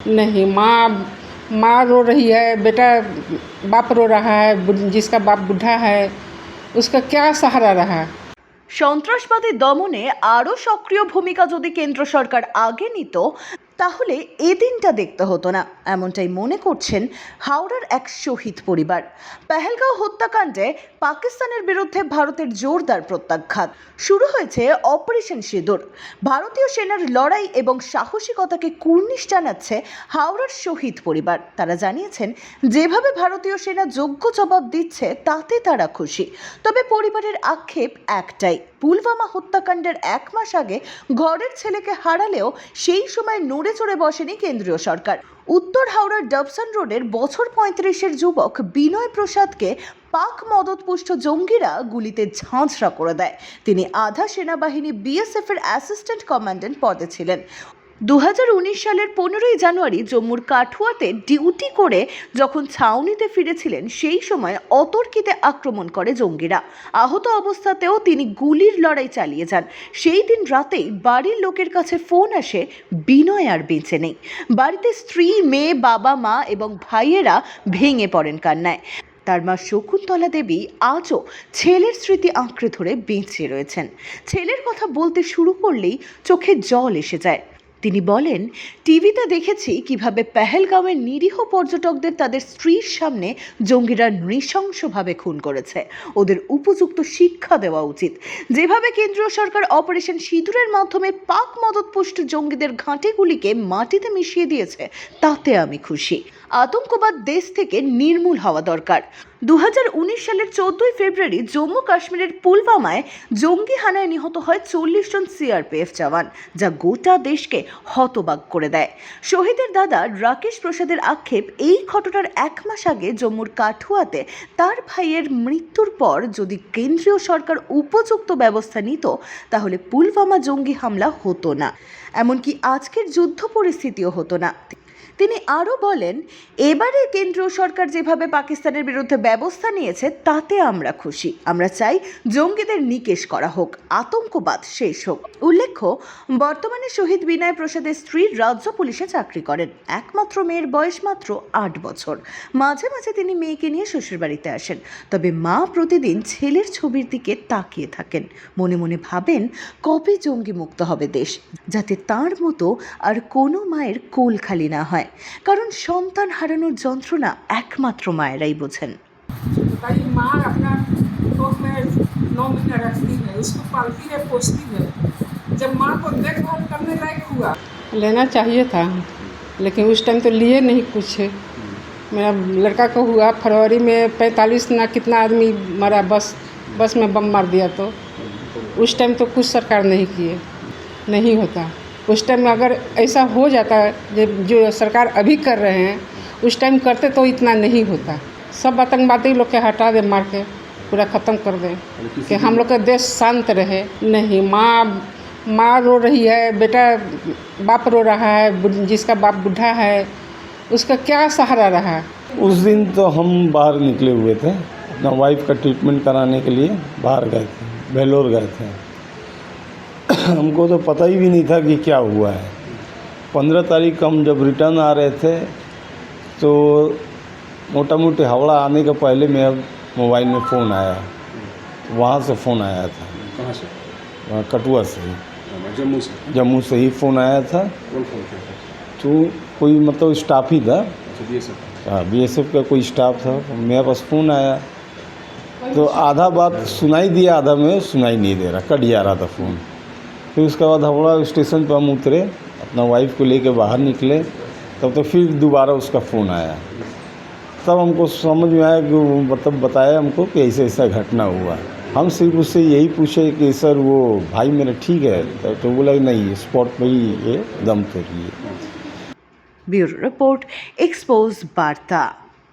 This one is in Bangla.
नहीं माँ माँ रो रही है बेटा बाप रो रहा है बुढ़- जिसका बाप बूढ़ा है उसका क्या सहारा रहा সন্ত্রাসবাদী দমনে আরও সক্রিয় ভূমিকা যদি কেন্দ্র সরকার আগে নিত তাহলে এ দিনটা দেখতে হতো না, এমনটাই মনে করছেন হাওড়ার এক শহীদ পরিবার। পেহেলগাঁও হত্যাকাণ্ডে পাকিস্তানের বিরুদ্ধে ভারতের জোরদার প্রত্যাঘাত। শুরু হয়েছে অপারেশন সিঁদুর। ভারতীয় সেনার লড়াই এবং সাহসিকতাকে কুর্নিশ জানাচ্ছে হাওড়ার শহীদ পরিবার। তারা জানিয়েছেন, যেভাবে ভারতীয় সেনা যোগ্য জবাব দিচ্ছে, তাতে তারা খুশি। তবে পরিবারের আক্ষেপ একটাই, পুলওয়ামা হত্যাকাণ্ডের এক মাস আগে ঘরের ছেলেকে হারালেও সেই সময় নড়ে চড়ে বসেনি কেন্দ্রীয় সরকার। উত্তর হাওড়ার ডবসন রোডের বছর পঁয়ত্রিশের যুবক বিনয় প্রসাদকে পাক মদতপুষ্ট জঙ্গিরা গুলিতে ঝাঁঝরা করে দেয়। তিনি আধা সেনাবাহিনী বিএসএফ এর অ্যাসিস্ট্যান্ট কমান্ড্যান্ট পদে ছিলেন। দু হাজার উনিশ সালের পনেরোই জানুয়ারি জম্মুর কাঠুয়াতে ডিউটি করে যখন ছাউনিতে ফিরেছিলেন, সেই সময় অতর্কিতে আক্রমণ করে জঙ্গিরা। আহত অবস্থাতেও তিনি গুলির লড়াই চালিয়ে যান। সেই দিন রাতেই বাড়ির লোকের কাছে ফোন আসে, বিনয় আর বেঁচে নেই। বাড়িতে স্ত্রী, মেয়ে, বাবা, মা এবং ভাইয়েরা ভেঙে পড়েন কান্নায়। তার মা শকুন্তলা দেবী আজও ছেলের স্মৃতি আঁকড়ে ধরে বেঁচে রয়েছেন। ছেলের কথা বলতে শুরু করলেই চোখে জল এসে যায়। তিনি বলেন, টিভিতে দেখেছি কীভাবে পেহেলগাঁওয়ের নিরীহ পর্যটকদের তাদের স্ত্রীর সামনে জঙ্গিরা নৃশংসভাবে খুন করেছে। ওদের উপযুক্ত শিক্ষা দেওয়া উচিত। যেভাবে কেন্দ্রীয় সরকার অপারেশন সিঁদুরের মাধ্যমে পাক মদতপুষ্ট জঙ্গিদের ঘাঁটিগুলিকে মাটিতে মিশিয়ে দিয়েছে, তাতে আমি খুশি। আতঙ্কবাদ দেশ থেকে নির্মূল হওয়া দরকার। দু হাজার উনিশ সালের চোদ্দই ফেব্রুয়ারি জম্মু কাশ্মীরের পুলওয়ামায় জঙ্গি হানায় নিহত হয় চল্লিশ জন সিআরপিএফ জওয়ান, যা গোটা দেশকে হতবাক করে দেয়। শহীদের দাদা রাকেশ প্রসাদের আক্ষেপ এই ঘটনার এক মাস আগে জম্মুর কাঠুয়াতে তার ভাইয়ের মৃত্যুর পর যদি কেন্দ্রীয় সরকার উপযুক্ত ব্যবস্থা নিত, তাহলে পুলওয়ামা জঙ্গি হামলা হতো না। এমনকি আজকের যুদ্ধ পরিস্থিতিও হতো না। তিনি আরও বলেন, এবারে কেন্দ্রীয় সরকার যেভাবে পাকিস্তানের বিরুদ্ধে ব্যবস্থা নিয়েছে, তাতে আমরা খুশি। আমরা চাই জঙ্গিদের নিকেশ করা হোক, আতঙ্কবাদ শেষ হোক। উল্লেখ্য, বর্তমানে শহীদ বিনয় প্রসাদের স্ত্রী রাজ্য পুলিশে চাকরি করেন। একমাত্র মেয়ের বয়স মাত্র আট বছর। মাঝে মাঝে তিনি মেয়েকে নিয়ে শ্বশুরবাড়িতে আসেন। তবে মা প্রতিদিন ছেলের ছবির দিকে তাকিয়ে থাকেন। মনে মনে ভাবেন, কবে জঙ্গি মুক্ত হবে দেশ, যাতে তার মতো আর কোনো মায়ের কোল খালি না হয়। কারণ সন্তান হারানোর যন্ত্রণা একমাত্র মায়েরাই বোঝেন बताइए माँ अपना कोख में नौ महीना रखती है उसको पालती है पोसती है जब माँ को देखभाल करने लायक हुआ लेना चाहिए था लेकिन उस टाइम तो लिए नहीं कुछ मेरा लड़का को हुआ फरवरी में पैंतालीस ना कितना आदमी मरा बस बस में बम मार दिया तो उस टाइम तो कुछ सरकार नहीं किए नहीं होता उस टाइम में अगर ऐसा हो जाता जो जो सरकार अभी कर रहे हैं उस टाइम करते तो इतना नहीं होता। सब आतंकवादी लोग के हटा दे मार के पूरा ख़त्म कर दें। कि हम लोग का देश शांत रहे। नहीं माँ माँ रो रही है बेटा बाप रो रहा है जिसका बाप बूढ़ा है उसका क्या सहारा रहा? उस दिन तो हम बाहर निकले हुए थे। अपना वाइफ का ट्रीटमेंट कराने के लिए बाहर गए थे बेलोर गए थे। हमको तो पता ही भी नहीं था कि क्या हुआ है। पंद्रह तारीख को हम जब रिटर्न आ रहे थे तो मोटा मोटी हावड़ा आने के पहले मेरा मोबाइल में फ़ोन आया। वहाँ से फ़ोन आया था। कहाँ से? वहाँ कटुआ से ही। हाँ, जम्मू से। जम्मू से ही फ़ोन आया था। कौन फ़ोन किया था? तो कोई मतलब स्टाफ ही था। अच्छा बी एस एफ़ हाँ का कोई स्टाफ था। मेरे पास फ़ोन आया। तो आधा बात सुनाई दिया आधा में सुनाई नहीं दे रहा। कट जा रहा था फ़ोन। फिर उसके बाद हावड़ा स्टेशन पर हम उतरे, अपना वाइफ को लेके बाहर निकले। तब तो फिर दोबारा उसका फ़ोन आया। तब हमको समझ में आया कि मतलब बताया हमको कि ऐसा ऐसा घटना हुआ। हम सिर्फ़ उससे यही पूछे कि सर वो भाई मेरा ठीक है? तो बोला नहीं स्पॉट पर ही ये दम तो ब्यूरो रिपोर्ट, एक्सपोज वार्ता।